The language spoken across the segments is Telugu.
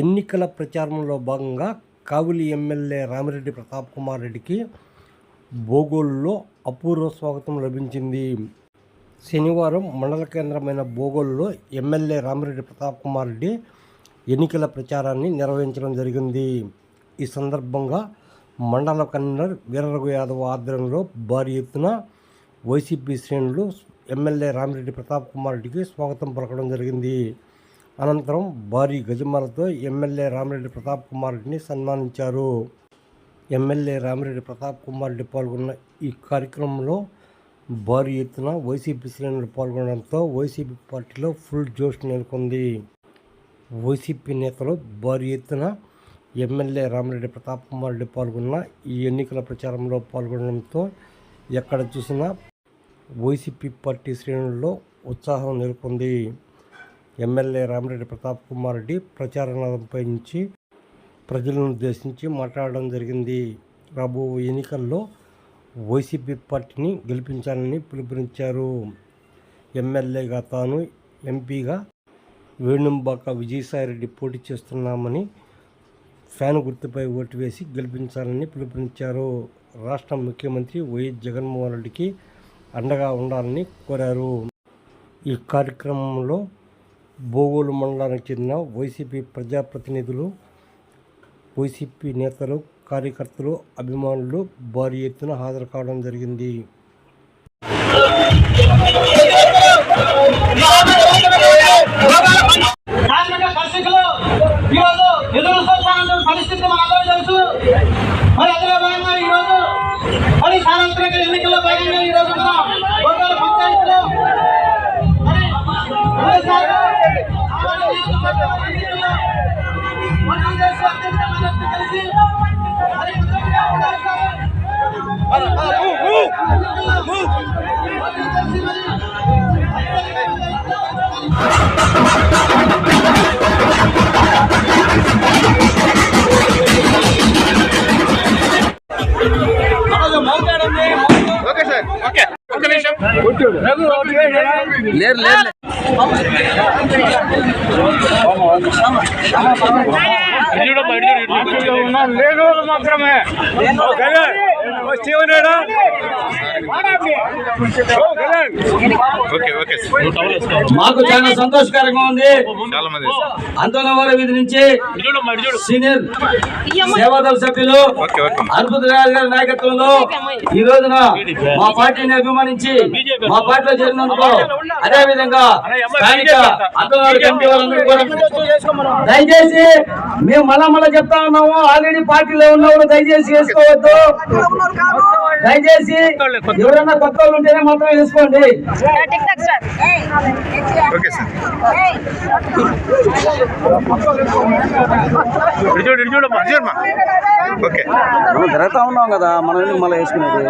ఎన్నికల ప్రచారంలో భాగంగా కావులి ఎమ్మెల్యే రామిరెడ్డి ప్రతాప్ కుమార్ రెడ్డికి బోగోలులో అపూర్వ స్వాగతం లభించింది. శనివారం మండల కేంద్రమైన బోగోలులో ఎమ్మెల్యే రామిరెడ్డి ప్రతాప్ కుమార్ రెడ్డి ఎన్నికల ప్రచారాన్ని నిర్వహించడం జరిగింది. ఈ సందర్భంగా మండల కన్వీనర్ వీరరఘు యాదవ్ ఆధ్వర్యంలో భారీ ఎత్తున వైసీపీ శ్రేణులు ఎమ్మెల్యే రామిరెడ్డి ప్రతాప్ కుమార్ రెడ్డికి స్వాగతం పలకడం జరిగింది. అనంతరం భారీ గజమాలతో ఎమ్మెల్యే రామిరెడ్డి ప్రతాప్ కుమార్ రెడ్డిని సన్మానించారు. ఎమ్మెల్యే రామిరెడ్డి ప్రతాప్ కుమార్ రెడ్డి పాల్గొన్న ఈ కార్యక్రమంలో భారీ ఎత్తున వైసీపీ శ్రేణులు పాల్గొనడంతో వైసీపీ పార్టీలో ఫుల్ జోష్ నెలకొంది. వైసీపీ నేతలు భారీ ఎత్తున ఎమ్మెల్యే రామిరెడ్డి ప్రతాప్ కుమార్ రెడ్డి పాల్గొన్న ఈ ఎన్నికల ప్రచారంలో పాల్గొనడంతో ఎక్కడ చూసినా వైసీపీ పార్టీ శ్రేణుల్లో ఉత్సాహం నెలకొంది. ఎమ్మెల్యే రామిరెడ్డి ప్రతాప్ కుమార్ రెడ్డి ప్రచారంపై నుంచి ప్రజలను ఉద్దేశించి మాట్లాడడం జరిగింది. రాబో ఎన్నికల్లో వైసీపీ పార్టీని గెలిపించాలని పిలుపునిచ్చారు. ఎమ్మెల్యేగా తాను ఎంపీగా వేణుంబాక విజయసాయిరెడ్డి పోటీ చేస్తున్నామని ఫ్యాన్ గుర్తుపై ఓటు వేసి గెలిపించాలని పిలుపునిచ్చారు. రాష్ట్ర ముఖ్యమంత్రి వైఎస్ జగన్మోహన్ రెడ్డికి అండగా ఉండాలని కోరారు. ఈ కార్యక్రమంలో బోగోలు మండలానికి చెందిన వైసీపీ ప్రజాప్రతినిధులు వైసీపీ నేతలు కార్యకర్తలు అభిమానులు భారీ ఎత్తున హాజరు కావడం జరిగింది. మరి అందులో భాగంగా ఈరోజు మరి సార్వత్రిక ఎన్నికల్లో భాగంగా ఈరోజు లేరు లేరు లేని వాళ్ళు మాత్రమే. ఓకే ఓకే మాకు చాలా సంతోషకరంగా ఉంది. చాలా మంది అంతనవారి వీధి నుంచి సీనియర్ సేవాదళ సభ్యులు అద్భుత రాజు గారి నాయకత్వంలో ఈ రోజున మా పార్టీని అభిమానించి మా పార్టీలో చేరినందుకు అదే విధంగా స్థానిక అంతనవారి కమిటీ వాళ్ళందరూ కూడా దయచేసి మేము మళ్ళా మళ్ళా చెప్తా ఉన్నాము ఆల్రెడీ పార్టీలో ఉన్నవారు దయచేసి వేసుకోవద్దు. దయచేసి ఎవరైనా కొత్త వాళ్ళు ఉంటేనే మాత్రం వేసుకోండి. తిరుగుతా ఉన్నాం కదా మనం ఎందుకు మళ్ళీ వేసుకునేది?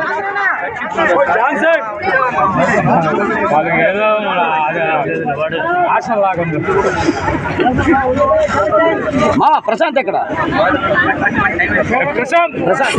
మా ప్రశాంత్ ఎక్కడ ప్రశాంత్ ప్రశాంత్